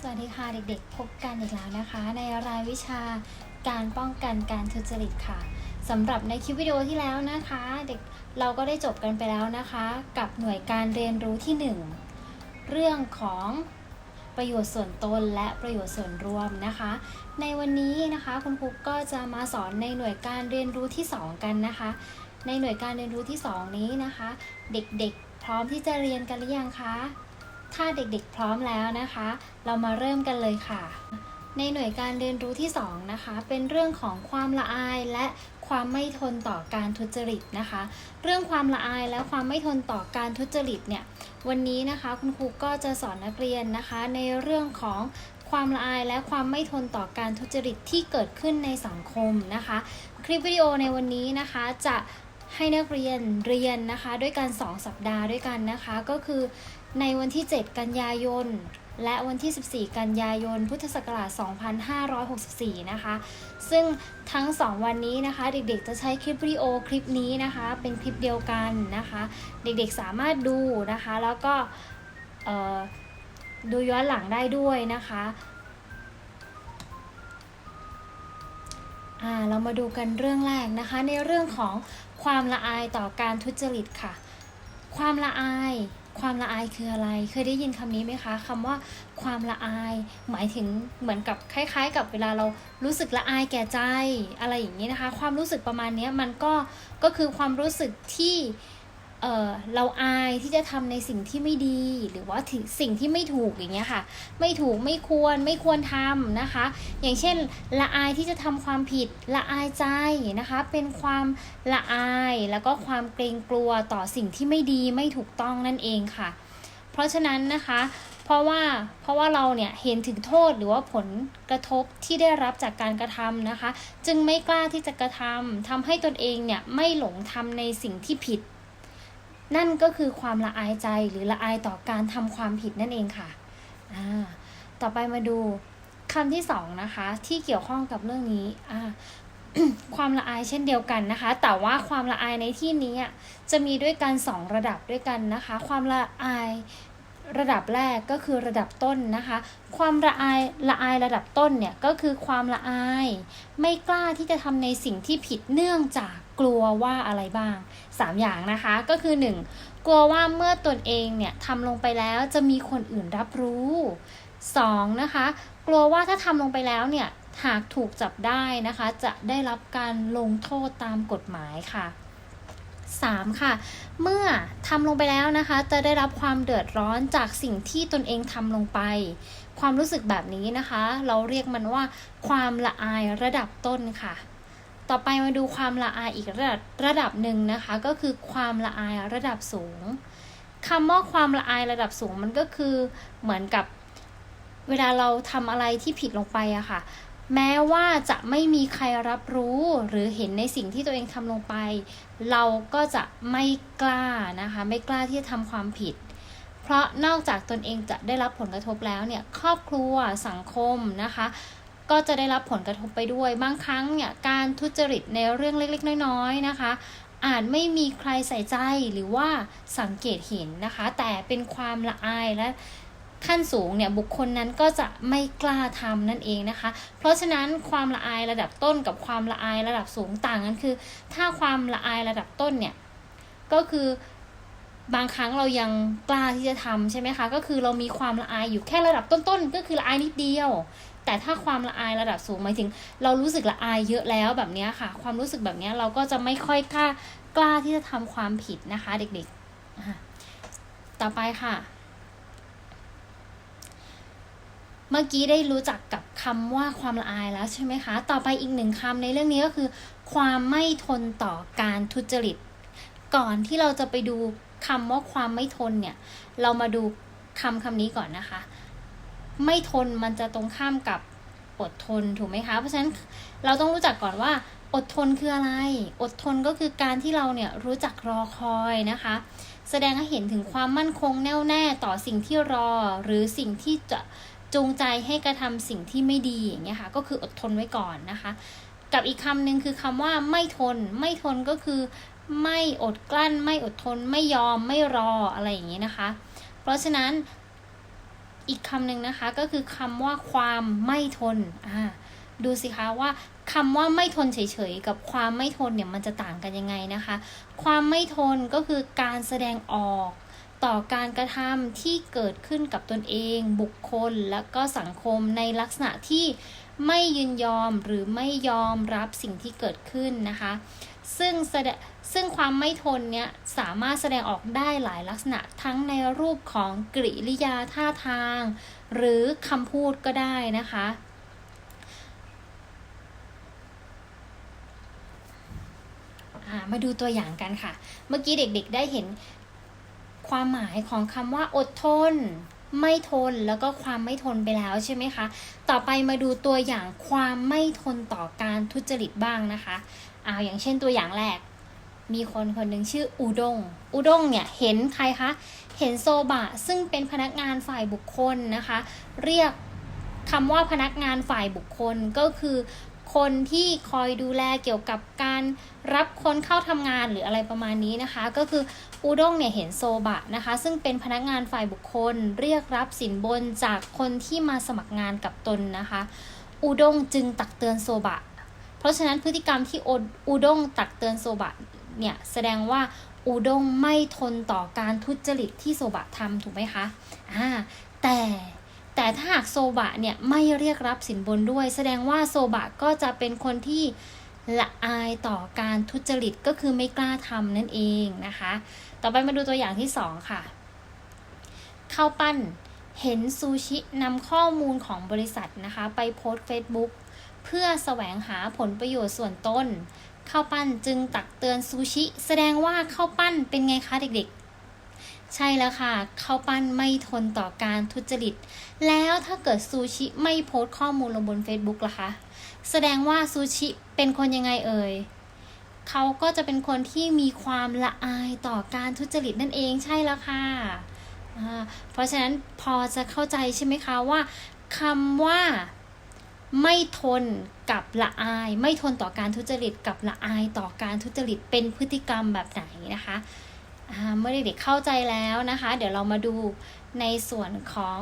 สวัสดีค่ะเด็กๆ พบกันอีกแล้วนะคะ ในรายวิชาการป้องกันการทุจริตค่ะสำหรับในคลิปวิดีโอที่แล้วนะคะ เด็กเราก็ได้จบกันไปแล้วนะคะ กับหน่วยการเรียนรู้ที่ 1 เรื่องของประโยชน์ส่วนตนและประโยชน์ส่วนรวมนะคะ ในวันนี้นะคะคุณครูก็จะมาสอนในหน่วยการเรียนรู้ที่ 2 กันนะคะ ในหน่วยการเรียนรู้ที่ 2 นี้นะคะ เด็กๆ พร้อมที่จะเรียนกันหรือยังคะ ถ้าเด็กๆพร้อมแล้วนะคะ เรามาเริ่มกันเลยค่ะ ในหน่วยการเรียนรู้ที่ 2 นะคะ เป็นเรื่องของความละอายและความไม่ทนต่อการทุจริตนะคะ เรื่องความละอายและความไม่ทนต่อการทุจริตเนี่ย วันนี้นะคะคุณครูก็จะสอนนักเรียนนะคะ ในเรื่องของความละอายและความไม่ทนต่อการทุจริตที่เกิดขึ้นในสังคมนะคะ คลิปวิดีโอในวันนี้นะคะจะให้นักเรียนเรียนนะคะ ด้วยกัน2สัปดาห์ด้วยกันนะคะ ก็คือ ในวันที่ 7 กันยายน และวันที่ 14 กันยายน พุทธศักราช 2564 นะคะ ซึ่งทั้ง 2 วันนี้นะคะ เด็กๆ จะใช้คลิปวิดีโอคลิปนี้นะคะ เป็นคลิปเดียวกันนะคะ เด็กๆ สามารถดูนะคะ แล้วก็ดูย้อนหลังได้ด้วยนะคะอ่าเรามาดูกันเรื่องแรกนะคะ ในเรื่องของความละอายต่อการทุจริตค่ะ ความละอาย ความละอายคืออะไร เคยได้ยินคำนี้ไหมคะคำว่าความละอาย หมายถึงเหมือนกับคล้าย ๆ กับเวลาเรารู้สึกละอายแก่ใจอะไรอย่างนี้นะคะ ความรู้สึกประมาณนี้มันก็ก็คือความรู้สึกที่ เออเราอายที่จะทำในสิ่งที่ไม่ดีหรือว่าถึงสิ่งที่ไม่ถูกอย่างเงี้ยค่ะ ไม่ถูกไม่ควรไม่ควรทำนะคะ อย่างเช่น ละอายที่จะทำความผิดละอายใจนะคะ เป็นความละอายแล้วก็ความเกรงกลัวต่อสิ่งที่ไม่ดีไม่ถูกต้องนั่นเองค่ะ เพราะฉะนั้นนะคะ เพราะว่าเพราะว่าเราเนี่ยเห็นถึงโทษหรือว่าผลกระทบที่ได้รับจากการกระทำนะคะ จึงไม่กล้าที่จะกระทำทำให้ตนเองเนี่ยไม่หลงทำในสิ่งที่ผิด นั่นก็คือความละอายใจหรือละอายต่อการทำความผิดนั่นเองค่ะอ่าต่อไปมาดูคำที่สองนะคะ ที่เกี่ยวข้องกับเรื่องนี้อ่าความละอายเช่นเดียวกันนะคะ แต่ว่าความละอายในที่นี้จะมีด้วยกันสองระดับด้วยกันนะคะ ความละอายระดับแรกก็คือระดับต้นนะคะ ความละอายละอายระดับต้นเนี่ยก็คือความละอาย ไม่กล้าที่จะทำในสิ่งที่ผิดเนื่องจาก กลัวว่าอะไรบ้าง 3 อย่างนะคะก็คือ 1. กลัวว่าเมื่อตนเองเนี่ยทำลงไปแล้วจะมีคนอื่นรับรู้ 2. นะคะกลัวว่าถ้าทำลงไปแล้วเนี่ยหากถูกจับได้นะคะ จะได้รับการลงโทษตามกฎหมายค่ะ 3. ค่ะ เมื่อทำลงไปแล้วนะคะ จะได้รับความเดือดร้อนจากสิ่งที่ตนเองทำลงไป ความรู้สึกแบบนี้นะคะ เราเรียกมันว่าความละอายระดับต้นค่ะ ต่อไปมาดูความละอายอีกระดับระดับหนึ่งนะคะ ก็คือความละอายระดับสูงคำว่าความละอายระดับสูงมันก็คือเหมือนกับเวลาเราทำอะไรที่ผิดลงไปอะค่ะ แม้ว่าจะไม่มีใครรับรู้หรือเห็นในสิ่งที่ตัวเองทำลงไป เราก็จะไม่กล้านะคะ ไม่กล้าที่จะทำความผิด เพราะนอกจากตนเองจะได้รับผลกระทบแล้วเนี่ย ครอบครัวสังคมนะคะ ก็จะได้รับผลกระทบไปด้วย บางครั้งเนี่ยการทุจริตในเรื่องเล็กๆ น้อยๆนะคะ อาจไม่มีใครใส่ใจหรือว่าสังเกตเห็นนะคะ แต่เป็นความละอายและขั้นสูงเนี่ยบุคคลนั้นก็จะไม่กล้าทำนั่นเองนะคะ เพราะฉะนั้นความละอายระดับต้นกับความละอายระดับสูงต่างกันคือ ถ้าความละอายระดับต้นเนี่ยก็คือบางครั้งเรายังกล้าที่จะทำใช่ไหมคะ ก็คือเรามีความละอายอยู่แค่ระดับต้นๆ ก็คือละอายนิดเดียว แต่ถ้าความละอายระดับสูงหมายถึง เรารู้สึกละอายเยอะแล้วแบบนี้ค่ะ ความรู้สึกแบบนี้เราก็จะไม่ค่อยกล้ากล้าที่จะทำความผิดนะคะ เด็กๆ ต่อไปค่ะ เมื่อกี้ได้รู้จักกับคำว่าความละอายแล้วใช่ไหมคะ ต่อไปอีกหนึ่งคำในเรื่องนี้ก็คือ ความไม่ทนต่อการทุจริต ก่อนที่เราจะไปดูคำว่าความไม่ทนเนี่ย เรามาดูคำคำนี้ก่อนนะคะ ไม่ทนมันจะตรงข้ามกับอดทนถูกไหมคะ เพราะฉะนั้นเราต้องรู้จักก่อนว่า อดทนคืออะไร อดทนก็คือการที่เราเนี่ยรู้จักรอคอยนะคะ แสดงให้เห็นถึงความมั่นคงแน่วแน่ต่อสิ่งที่รอ หรือสิ่งที่จะจูงใจให้กระทำสิ่งที่ไม่ดีอย่างเงี้ยค่ะก็คืออดทนไว้ก่อนนะคะ กับอีกคำหนึ่งคือคำว่าไม่ทน ไม่ทนก็คือไม่อดกลั้น ไม่อดทน ไม่ยอมไม่รออะไรอย่างนี้นะคะ เพราะฉะนั้น อีกคำหนึ่งนะคะก็คือคำว่าความไม่ทนอ่าดูสิคะว่าคำว่าไม่ทนเฉยๆกับความไม่ทนเนี่ยมันจะต่างกันยังไงนะคะ ความไม่ทนก็คือการแสดงออกต่อการกระทำที่เกิดขึ้นกับตนเอง บุคคลและก็สังคมในลักษณะที่ไม่ยินยอมหรือไม่ยอมรับสิ่งที่เกิดขึ้นนะคะ ซึ่งแสดง ซึ่งความไม่ทนเนี่ยสามารถแสดงออกได้หลายลักษณะทั้งในรูปของกริยาท่าทาง หรือคำพูดก็ได้นะคะ มาดูตัวอย่างกันค่ะ เมื่อกี้เด็กๆได้เห็นความหมายของคำว่าอดทน ไม่ทนแล้วก็ความไม่ทนไปแล้วใช่ไหมคะ ต่อไปมาดูตัวอย่างความไม่ทนต่อการทุจริตบ้างนะคะ เอาอย่างเช่นตัวอย่างแรก มีคนคนหนึ่งชื่ออูด้งอูด้งเนี่ยเห็นใครคะ เห็นโซบะซึ่งเป็นพนักงานฝ่ายบุคคลนะคะ เรียกคำว่าพนักงานฝ่ายบุคคลก็คือคนที่คอยดูแลเกี่ยวกับการรับคนเข้าทำงานหรืออะไรประมาณนี้นะคะ ก็คืออูด้งเนี่ยเห็นโซบะนะคะ ซึ่งเป็นพนักงานฝ่ายบุคคล เรียกรับสินบนจากคนที่มาสมัครงานกับตนนะคะ อูด้งจึงตักเตือนโซบะ เพราะฉะนั้นพฤติกรรมที่อูด้งตักเตือนโซบะ เนี่ยแสดงว่าอูด้งไม่ทนต่อการทุจริตที่โซบะทำถูกไหมคะอ่าแต่แต่ถ้าหากโซบะเนี่ยไม่เรียกรับสินบนด้วย แสดงว่าโซบะก็จะเป็นคนที่ละอายต่อการทุจริตก็คือไม่กล้าทำนั่นเองนะคะ ต่อไปมาดูตัวอย่างที่สองค่ะข้าวปั้นเห็นซูชินำข้อมูลของบริษัทนะคะ ไปโพสต์ Facebook เพื่อแสวงหาผลประโยชน์ส่วนตน ข้าวปั้นจึงตักเตือนซูชิ แสดงว่าข้าวปั้นเป็นไงคะเด็กๆ ใช่แล้วค่ะข้าวปั้นไม่ทนต่อการทุจริต แล้วถ้าเกิดซูชิไม่โพสต์ข้อมูลลงบน Facebook ล่ะคะแสดงว่าซูชิเป็นคนยังไงเอ่ยเขาก็จะเป็นคนที่มีความละอายต่อการทุจริตนั่นเองใช่แล้วค่ะเพราะฉะนั้นพอจะเข้าใจใช่ไหมคะว่าคำว่า ไม่ทนกับละอาย ไม่ทนต่อการทุจริตกับละอายต่อการทุจริตเป็นพฤติกรรมแบบไหนนะคะเมื่อเด็กๆเข้าใจแล้วนะคะ เดี๋ยวเรามาดูในส่วนของ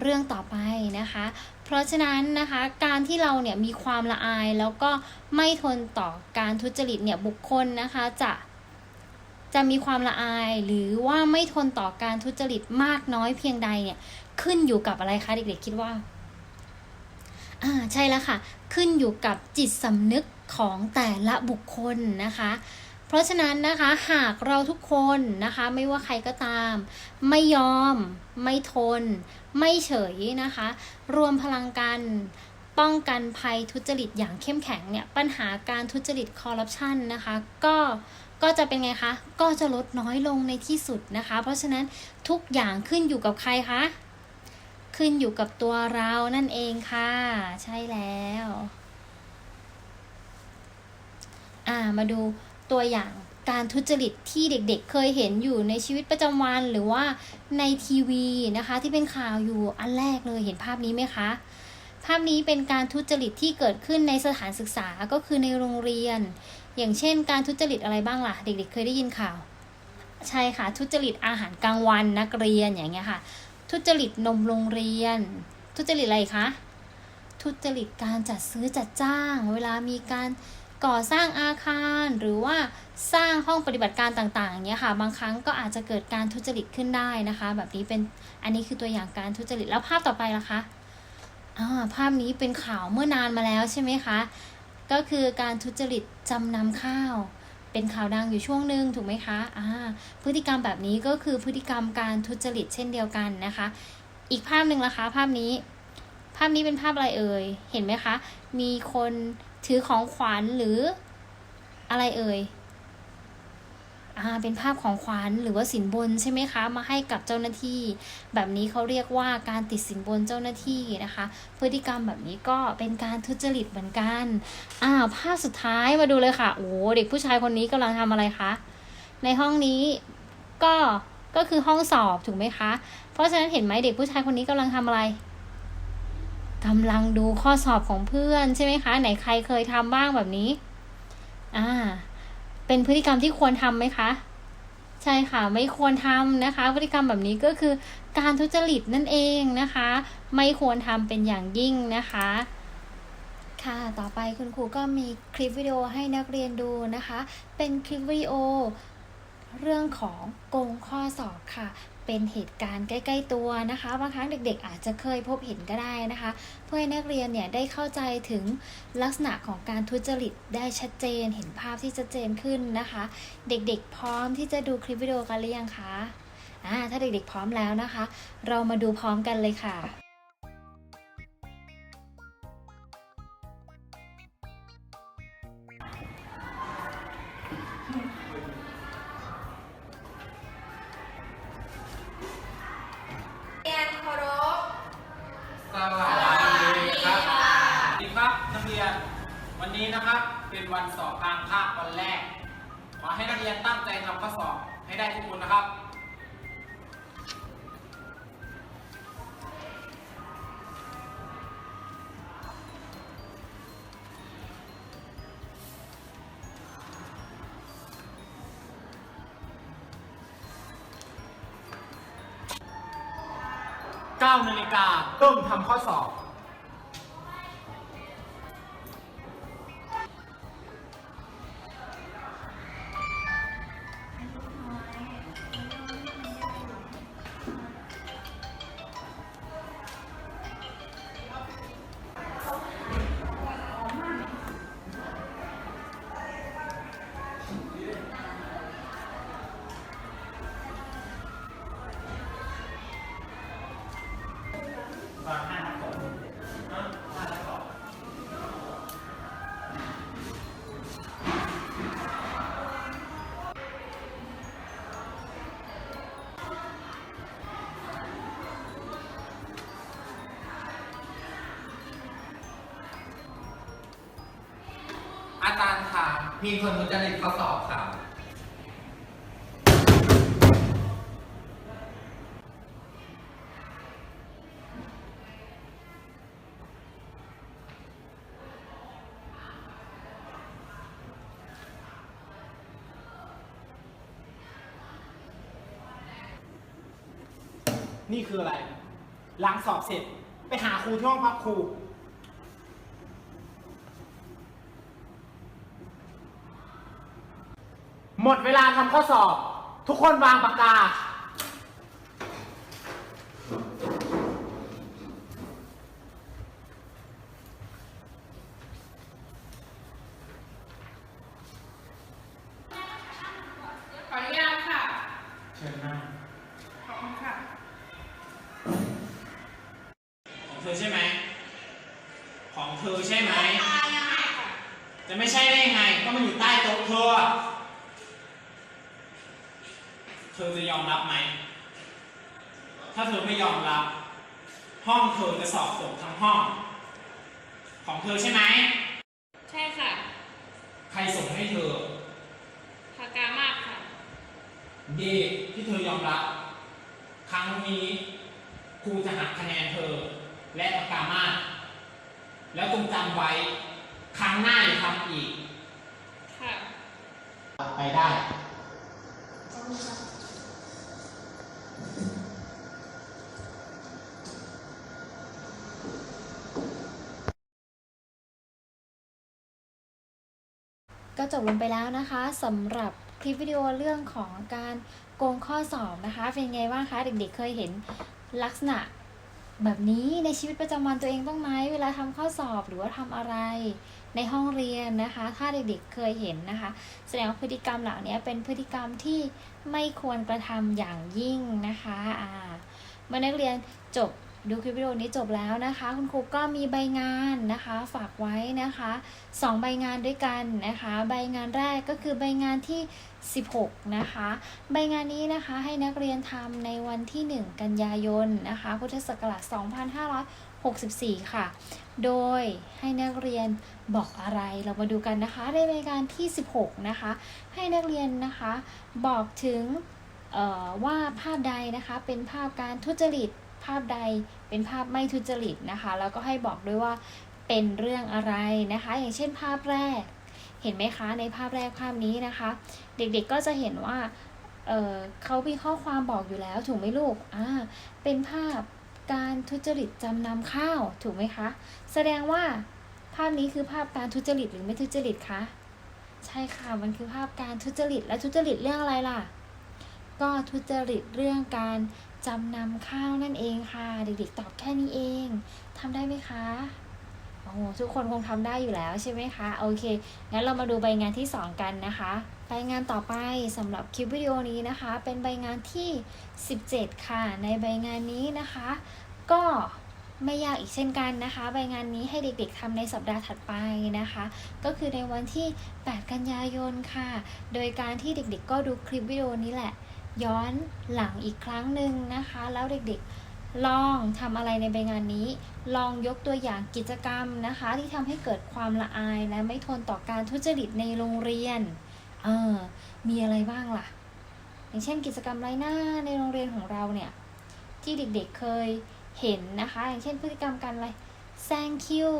เรื่องต่อไปนะคะ เพราะฉะนั้นนะคะการที่เราเนี่ยมีความละอายแล้วก็ไม่ทนต่อการทุจริตเนี่ยบุคคลนะคะจะจะมีความละอายหรือว่าไม่ทนต่อการทุจริตมากน้อยเพียงใดเนี่ยขึ้นอยู่กับอะไรคะเด็กๆคิดว่า อ่าใช่แล้วค่ะ ขึ้นอยู่กับจิตสำนึกของแต่ละบุคคลนะคะ เพราะฉะนั้นนะคะหากเราทุกคนนะคะ ไม่ว่าใครก็ตาม ไม่ยอม ไม่ทน ไม่เฉยนะคะ รวมพลังกันป้องกันภัยทุจริตอย่างเข้มแข็งเนี่ยปัญหาการทุจริตคอร์รัปชันนะคะก็ก็จะเป็นไงคะ ก็จะลดน้อยลงในที่สุดนะคะ เพราะฉะนั้นทุกอย่างขึ้นอยู่กับใครคะ ขึ้นอยู่กับตัวเรานั่นเองค่ะ ใช่แล้ว อ่ามาดูตัวอย่างการทุจริตที่เด็กๆเคยเห็นอยู่ในชีวิตประจำวันหรือว่าในทีวีนะคะ ที่เป็นข่าวอยู่อันแรกเลยเห็นภาพนี้ไหมคะ ภาพนี้เป็นการทุจริตที่เกิดขึ้นในสถานศึกษาก็คือในโรงเรียน อย่างเช่น การทุจริตอะไรบ้างล่ะ เด็กๆ เคยได้ยินข่าว ใช่ค่ะทุจริตอาหารกลางวันนักเรียนอย่างเงี้ยค่ะ ทุจริตนมโรงเรียน ทุจริตอะไรคะ ทุจริตการจัดซื้อจัดจ้าง เวลามีการก่อสร้างอาคารหรือว่าสร้างห้องปฏิบัติการต่างๆเนี้ยค่ะบางครั้งก็อาจจะเกิดการทุจริตขึ้นได้นะคะ แบบนี้เป็นอันนี้คือตัวอย่างการทุจริตแล้วภาพต่อไปล่ะคะอ่าภาพนี้เป็นข่าวเมื่อนานมาแล้วใช่ไหมคะก็คือการทุจริตจำนำข้าว เป็นข่าวดังอยู่ช่วงหนึ่งถูกไหมคะอ่าพฤติกรรมแบบนี้ก็คือพฤติกรรมการทุจริตเช่นเดียวกันนะคะ อีกภาพหนึ่งละคะภาพนี้ ภาพนี้เป็นภาพอะไรเอ่ย เห็นไหมคะ มีคนถือของขวัญหรืออะไรเอ่ย เป็นภาพของขวัญหรือว่าสินบนใช่ไหมคะ มาให้กับเจ้าหน้าที่ แบบนี้เขาเรียกว่าการติดสินบนเจ้าหน้าที่นะคะ พฤติกรรมแบบนี้ก็เป็นการทุจริตเหมือนกันอ่าภาพสุดท้ายมาดูเลยค่ะ โอ้เด็กผู้ชายคนนี้กำลังทำอะไรคะ ในห้องนี้ก็ก็คือห้องสอบถูกไหมคะ เพราะฉะนั้นเห็นไหมเด็กผู้ชายคนนี้กำลังทำอะไรกำลังดูข้อสอบของเพื่อนใช่ไหมคะ ไหนใครเคยทำบ้างแบบนี้ อ่า เป็นพฤติกรรมที่ควรทำไหมคะ ใช่ค่ะไม่ควรทำนะคะ พฤติกรรมแบบนี้ก็คือการทุจริตนั่นเองนะคะ ไม่ควรทำเป็นอย่างยิ่งนะคะ ค่ะ ต่อไปคุณครูก็มีคลิปวิดีโอให้นักเรียนดูนะคะ เป็นคลิปวิดีโอเรื่องของโกงข้อสอบค่ะ เป็นเหตุการณ์ใกล้ ๆ ตัวนะคะ บางครั้งเด็กๆ อาจจะเคยพบเห็นก็ได้นะคะ เพื่อให้นักเรียนเนี่ยได้เข้าใจถึงลักษณะของการทุจริตได้ชัดเจน เห็นภาพที่ชัดเจนขึ้นนะคะ เด็กๆ พร้อมที่จะดูคลิปวิดีโอกันหรือยังคะอ่าถ้าเด็กๆ พร้อมแล้วนะคะ เรามาดูพร้อมกันเลยค่ะ 9นาฬิกา เริ่มทำข้อสอบ มีคนทุจริตข้อสอบค่ะ นี่คืออะไร หลังสอบเสร็จ ไปหาครูที่ห้องพักครู มดเวลาทำข้อสอบ ทุกคนวางปากกา ขออนุญาตค่ะ เชิญนั่ง ขอบคุณค่ะ ของเธอใช่ไหม ของเธอใช่ไหม ตายยังไงค่ะ จะไม่ใช่ได้ยังไง ก็มันอยู่ใต้โต๊ะเธอ เธอจะยอมรับไหม ถ้าเธอไม่ยอมรับ ห้องเธอจะสอบตกทั้งห้อง ของเธอใช่ไหม ใช่ค่ะ ใครส่งให้เธอพากามากค่ะดีที่เธอยอมรับ ครั้งนี้ครูจะหักคะแนนเธอ และประกามาศแล้วจงจำไว้ ครั้งหน้าอย่าทำอีก ค่ะ ไปได้ ก็จบลงไปแล้วนะคะสำหรับคลิปวิดีโอเรื่องของการโกงข้อสอบนะคะ เป็นไงบ้างคะ เด็กๆเคยเห็นลักษณะแบบนี้ในชีวิตประจำวันตัวเองบ้างไหมเวลาทำข้อสอบหรือว่าทำอะไรในห้องเรียนนะคะ ถ้าเด็กๆเคยเห็นนะคะ แสดงว่าพฤติกรรมเหล่านี้เป็นพฤติกรรมที่ไม่ควรกระทำอย่างยิ่งนะคะอ่าเมื่อนักเรียนจบ ดูคลิปวิดีโอนี้จบแล้วนะคะ คุณครูก็มีใบงานนะคะ ฝากไว้นะคะสองใบงานด้วยกันนะคะ ใบงานแรกก็คือใบงานที่ 16 นะคะ ใบงานนี้นะคะให้นักเรียนทำในวันที่ 1 กันยายนนะคะ พุทธศักราช2564 ค่ะ โดยให้นักเรียนบอกอะไรเรามาดูกันนะคะในใบงานที่ 16 นะคะ ให้นักเรียนนะคะบอกถึงว่าภาพใดนะคะเป็นภาพการทุจริต ภาพใดเป็นภาพไม่ทุจริตนะคะ แล้วก็ให้บอกด้วยว่าเป็นเรื่องอะไรนะคะ อย่างเช่นภาพแรก เห็นไหมคะในภาพแรกภาพนี้นะคะ เด็กๆก็จะเห็นว่าเเขามีข้อความบอกอยู่แล้วถูกไหมลูกอ่าเป็นภาพการทุจริตจำนำข้าวถูกไหมคะ แสดงว่าภาพนี้คือภาพการทุจริตหรือไม่ทุจริตคะใช่ค่ะ มันคือภาพการทุจริตและทุจริตเรื่องอะไรล่ะ ก็ทุจริตเรื่องการ จำนำข้าวนั่นเองค่ะ เด็กๆตอบแค่นี้เองทำได้ไหมคะโอ้ทุกคนคงทำได้อยู่แล้วใช่ไหมคะ โอเค งั้นเรามาดูใบงานที่ 2 กันนะคะ ใบงานต่อไปสำหรับคลิปวิดีโอนี้นะคะ เป็นใบงานที่ 17 ค่ะ ในใบงานนี้นะคะ ก็ไม่ยากอีกเช่นกันนะคะ ใบงานนี้ให้เด็กๆทำในสัปดาห์ถัดไปนะคะ ก็คือในวันที่ 8 กันยายนค่ะ โดยการที่เด็กๆ ก็ดูคลิปวิดีโอนี้แหละ ย้อนหลังอีกครั้งหนึ่งนะคะ แล้วเด็กๆลองทำอะไรในใบงานนี้ ลองยกตัวอย่างกิจกรรมนะคะ ที่ทำให้เกิดความละอายและไม่ทนต่อการทุจริตในโรงเรียนเออมีอะไรบ้างล่ะ อย่างเช่นกิจกรรมไรหน้าในโรงเรียนของเราเนี่ย ที่เด็กๆเคยเห็นนะคะ อย่างเช่นพฤติกรรมการอะไรแซงคิว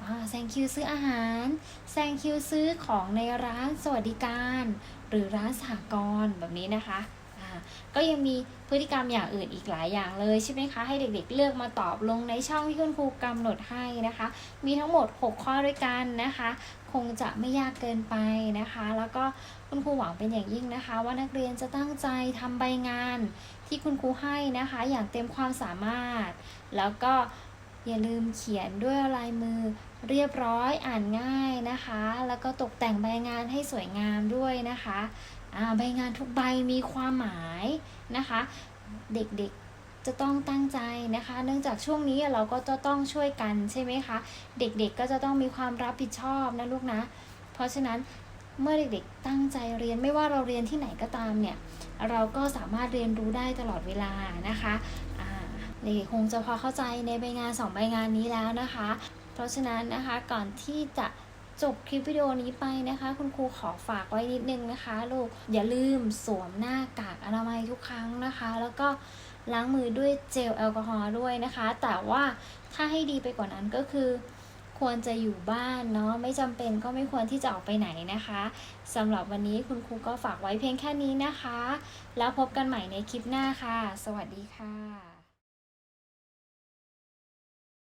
อ่าแซงคิวซื้ออาหารแซงคิวซื้อของในร้านสวัสดิการ หรือร้านสหกรณ์แบบนี้นะคะ ก็ยังมีพฤติกรรมอย่างอื่นอีกหลายอย่างเลยใช่ไหมคะ ให้เด็กๆเลือกมาตอบลงในช่องที่คุณครูกำหนดให้นะคะ มีทั้งหมด 6 ข้อด้วยกันนะคะ คงจะไม่ยากเกินไปนะคะ แล้วก็คุณครูหวังเป็นอย่างยิ่งนะคะ ว่านักเรียนจะตั้งใจทำใบงาน ที่คุณครูให้นะคะ อย่างเต็มความสามารถ แล้วก็อย่าลืมเขียนด้วยลายมือเรียบร้อยอ่านง่ายนะคะ แล้วก็ตกแต่งใบงานให้สวยงามด้วยนะคะ ใบงานทุกใบมีความหมายนะคะ เด็กๆจะต้องตั้งใจนะคะ เนื่องจากช่วงนี้เราก็จะต้องช่วยกันใช่ไหมคะ เด็กๆก็จะต้องมีความรับผิดชอบนะลูกนะ เพราะฉะนั้นเมื่อเด็กๆตั้งใจเรียนไม่ว่าเราเรียนที่ไหนก็ตามเนี่ยเราก็สามารถเรียนรู้ได้ตลอดเวลานะคะเด็กๆคงจะพอเข้าใจในใบงานสองใบงานนี้แล้วนะคะ เพราะฉะนั้นนะคะก่อนที่จะ จบคลิปวิดีโอนี้ไปนะคะ คุณครูขอฝากไว้นิดนึงนะคะ ลูกอย่าลืมสวมหน้ากากอนามัยทุกครั้งนะคะ แล้วก็ล้างมือด้วยเจลแอลกอฮอล์ด้วยนะคะ แต่ว่าถ้าให้ดีไปกว่านั้นก็คือควรจะอยู่บ้านเนาะไม่จำเป็นก็ไม่ควรที่จะออกไปไหนนะคะสำหรับวันนี้คุณครูก็ฝากไว้เพียงแค่นี้นะคะ แล้วพบกันใหม่ในคลิปหน้าค่ะ สวัสดีค่ะ